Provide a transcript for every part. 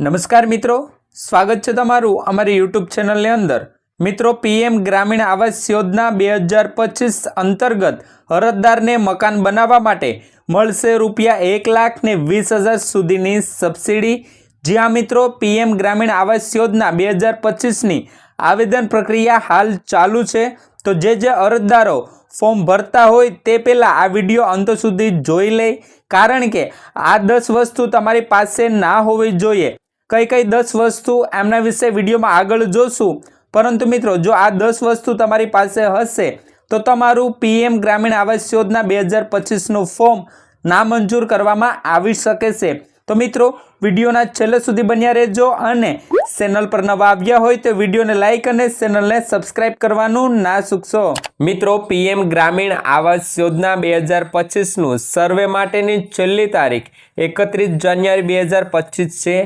નમસ્કાર મિત્રો, સ્વાગત છે તમારું અમારી યુટ્યુબ ચેનલની અંદર. મિત્રો, પીએમ ગ્રામીણ આવાસ યોજના બે હજાર પચીસ અંતર્ગત અરજદારને મકાન બનાવવા માટે મળશે રૂપિયા એક લાખ ને વીસ હજાર સુધીની સબસિડી. જ્યાં મિત્રો, પીએમ ગ્રામીણ આવાસ યોજના બે હજાર પચીસની આવેદન પ્રક્રિયા હાલ ચાલુ છે. તો જે જે અરજદારો ફોર્મ ભરતા હોય તે પહેલાં આ વીડિયો અંત સુધી જોઈ લે. કારણ કે આ દસ વસ્તુ તમારી પાસે ના હોવી જોઈએ. કઈ કઈ દસ વસ્તુ એમના વિશે વિડીયોમાં આગળ જોશું. પરંતુ મિત્રો, જો આ દસ વસ્તુ તમારી પાસે હશે, તો તમારું પીએમ ગ્રામીણ આવાસ યોજના બે હજાર પચીસનું ફોર્મ નામંજૂર કરવામાં આવી શકે છે. તો મિત્રો, વિડીયોના છેલ્લે સુધી બન્યા રહેજો અને ચેનલ પર નવા આવ્યા હોય તો વિડીયોને લાઇક અને ચેનલને સબસ્ક્રાઇબ કરવાનું ના ચૂકશો મિત્રો, પીએમ ગ્રામીણ આવાસ યોજના બે હજાર પચીસનું સર્વે માટેની છેલ્લી તારીખ એકત્રીસ જાન્યુઆરી બે હજાર પચીસ છે.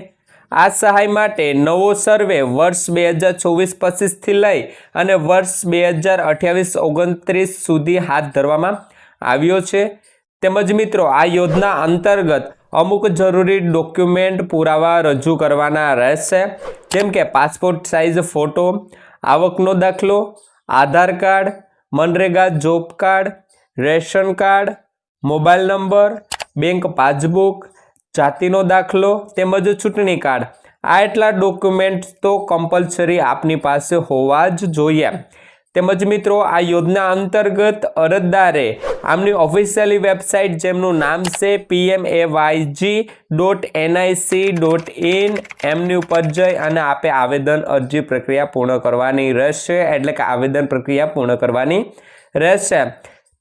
આ સહાય માટે નવો સર્વે વર્ષ બે હજાર ચોવીસ પચીસથી લઈ અને વર્ષ બે હજાર અઠ્યાવીસ ઓગણત્રીસ સુધી હાથ ધરવામાં આવ્યો છે. તેમજ મિત્રો, આ યોજના અંતર્ગત અમુક જરૂરી ડોક્યુમેન્ટ પુરાવા રજૂ કરવાના રહેશે. જેમ કે પાસપોર્ટ સાઇઝ ફોટો, આવકનો દાખલો, Aadhaar card, MNREGA job card, ration card, mobile number, bank passbook જાતિનો દાખલો તેમજ ચૂંટણી કાર્ડ. આ એટલા ડોક્યુમેન્ટ તો કમ્પલસરી આપની પાસે હોવા જ જોઈએ. તેમજ મિત્રો, આ યોજના અંતર્ગત અરજદારે આમની ઓફિશિયલી વેબસાઇટ જેમનું નામ છે PM A YG dot NIC dot in એમની ઉપર જઈ અને આપે આવેદન અરજી પ્રક્રિયા પૂર્ણ કરવાની રહેશે. એટલે કે આવેદન પ્રક્રિયા પૂર્ણ કરવાની રહેશે.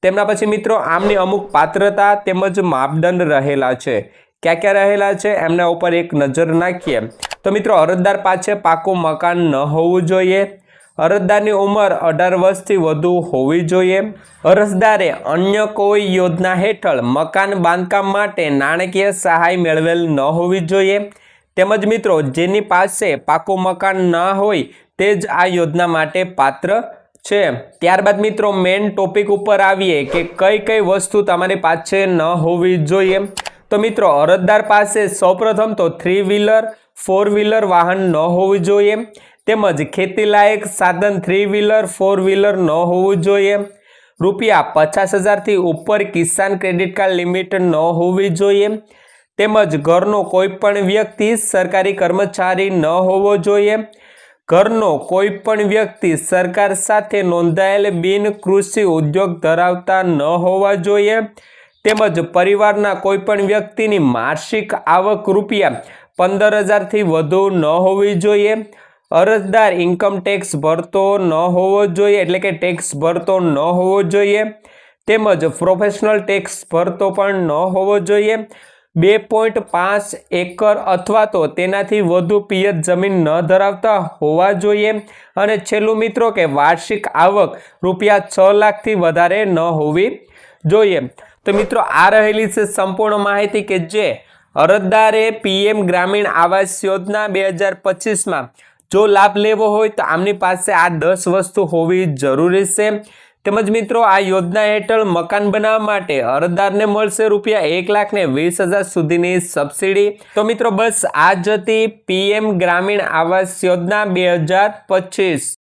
તેમના પછી મિત્રો, આમની અમુક પાત્રતા તેમજ માપદંડ રહેલા છે. ક્યાં ક્યાં રહેલા છે? એમના ઉપર એક નજર નાખીએ. તો મિત્રો, અરજદાર પાસે પાકું મકાન ન હોવું જોઈએ. અરજદારની ઉંમર અઢાર વર્ષથી વધુ હોવી જોઈએ. અરજદારે અન્ય કોઈ યોજના હેઠળ મકાન બાંધકામ માટે નાણાકીય સહાય મેળવેલ ન હોવી જોઈએ. તેમજ મિત્રો, જેની પાસે પાકું મકાન ન હોય તે જ આ યોજના માટે પાત્ર છે. ત્યારબાદ મિત્રો મેઇન ટોપિક ઉપર આવીએ કે કઈ કઈ વસ્તુ તમારી પાસે ન હોવી જોઈએ. તો મિત્રો, અરજદાર પાસે સૌપ્રથમ તો થ્રી વ્હીલર ફોર વ્હીલર વાહન ન હોવું જોઈએ. તેમજ ખેતીલાયક સાધન થ્રી વ્હીલર ફોર વ્હીલર ન હોવું જોઈએ. રૂપિયા પચાસ હજારથી ઉપર કિસાન ક્રેડિટ કાર્ડ લિમિટ ન હોવી જોઈએ. તેમજ ઘરનો કોઈ પણ વ્યક્તિ સરકારી કર્મચારી ન હોવો જોઈએ. ઘરનો કોઈ પણ વ્યક્તિ સરકાર સાથે નોંધાયેલ બિન કૃષિ ઉદ્યોગ ધરાવતા ન હોવા જોઈએ. તેમજ પરિવારના કોઈપણ વ્યક્તિની માસિક આવક રૂપિયા પંદર હજારથી વધુ ન હોવી જોઈએ. અરજદાર ઇન્કમ ટેક્સ ભરતો ન હોવો જોઈએ, એટલે કે ટેક્સ ભરતો ન હોવો જોઈએ. તેમજ પ્રોફેશનલ ટેક્સ ભરતો પણ ન હોવો જોઈએ. બે પોઈન્ટ પાંચ એકર અથવા તો તેનાથી વધુ પિયત જમીન ન ધરાવતા હોવા જોઈએ. અને છેલ્લું મિત્રો કે વાર્ષિક આવક રૂપિયા છ લાખથી વધારે ન હોવી જોઈએ. તો મિત્રો, આ રહેલી છે સંપૂર્ણ માહિતી કે જે અરજદારે પીએમ ગ્રામીણ આવાસ યોજના બે હજાર પચીસમાં જો લાભ લેવો હોય તો આમની પાસે આ દસ વસ્તુ હોવી જરૂરી છે. તેમજ મિત્રો, આ યોજના હેઠળ મકાન બનાવવા માટે અરજદારને મળશે રૂપિયા એક લાખ ને વીસ હજાર સુધીની સબસિડી. તો મિત્રો, બસ આ જ હતી પીએમ ગ્રામીણ આવાસ યોજના બે હજાર પચીસ.